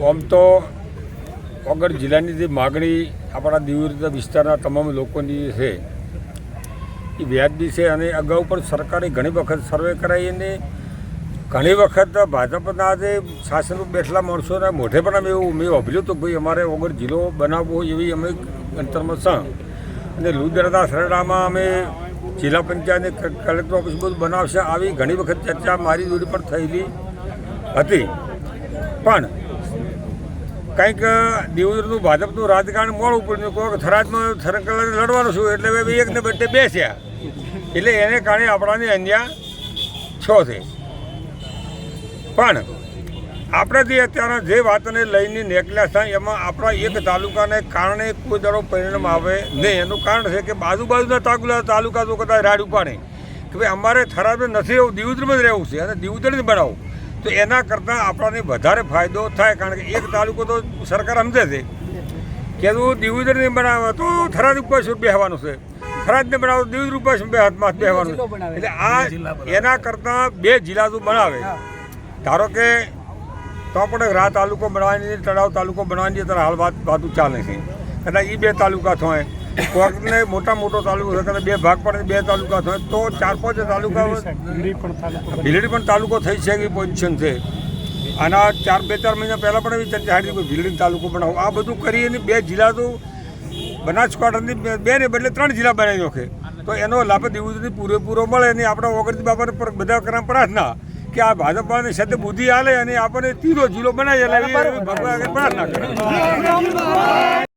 આમ તો વગર જિલ્લાની જે માગણી આપણા દીવ વિસ્તારના તમામ લોકોની છે, એ વ્યાજબી છે અને અગાઉ પણ સરકારે ઘણી વખત સર્વે કરાવી અને ઘણી વખત ભાજપના જે શાસન બેઠેલા માણસોના મોઢે પણ અમે એવું, મેં વાપર્યું હતું ભાઈ અમારે વગર જિલ્લો બનાવવો એવી અમે અંતરમાં છે અને લુદરદા સરડામાં અમે જિલ્લા પંચાયતને ક- કલેક્ટર ઓફિસ બધું બનાવશે આવી ઘણી વખત ચર્ચા મારી દૂરી પણ થયેલી હતી. પણ કંઈક દેવદરનું ભાજપનું રાજકારણ મોડું પડ્યું. કોઈક થરાદમાં થરકલાને લડવાનું છું, એટલે બે એકને બદલે બે એટલે એને કારણે આપણાને અન્યા છ છે. પણ આપણે જે અત્યારે જે વાતને લઈને નીકળ્યા છે, એમાં આપણા એક તાલુકાને કારણે કોઈ દડો પરિણામ આવે નહીં. એનું કારણ છે કે બાજુ બાજુના તાલુકા તાલુકા તો કદાચ રાડ ઉપાડે. કે ભાઈ અમારે થરાદમાં નથી રહેવું, દિવદરમાં જ રહેવું છે. અને દિવદર જ બનાવવું. તો એના કરતાં આપણને વધારે ફાયદો થાય કારણ કે એક તાલુકો તો સરકાર સમજે છે કે તું નહીં બનાવે તો થરાદ ઉપર શું બેહવાનું છે? થરાદને બનાવો તો દિવદર ઉપર શું બે હાથમાં બેહવાનું છે. એટલે આ એના કરતાં બે જિલ્લા તું બનાવે ધારો કે તો પણ રા તાલુકો બનાવવાની તળાવ તાલુકો બનાવવાની અત્યારે હાલ વાત વાતું ચાલે છે. કદાચ એ બે તાલુકા થાય કોકને મોટા મોટો તાલુકો છે કદાચ બે ભાગ પડે બે તાલુકા થાય તો ચાર પાંચ તાલુકા ભીલડી પણ તાલુકો થઈ છે એવી પોઝિશન છે? આના ચાર બે ચાર મહિના પહેલાં પણ એવી ચર્ચા હતી ભીલડી તાલુકો બનાવો. આ બધું કરીને બે જિલ્લા તો બનાસકાંઠાની બે- ને બદલે ત્રણ જિલ્લા બનાવી નાખે. તો એનો લાભ દિવસથી પૂરેપૂરો મળે અને આપણા ઓગણતી બાબત પર બધા કરવા પ્રાર્થના કે આ ભાજપાની સાથે બુદ્ધિ હાલે અને આપણને ત્રીજો જિલ્લો બનાવી એટલે ભગવાન પ્રાર્થના કરે.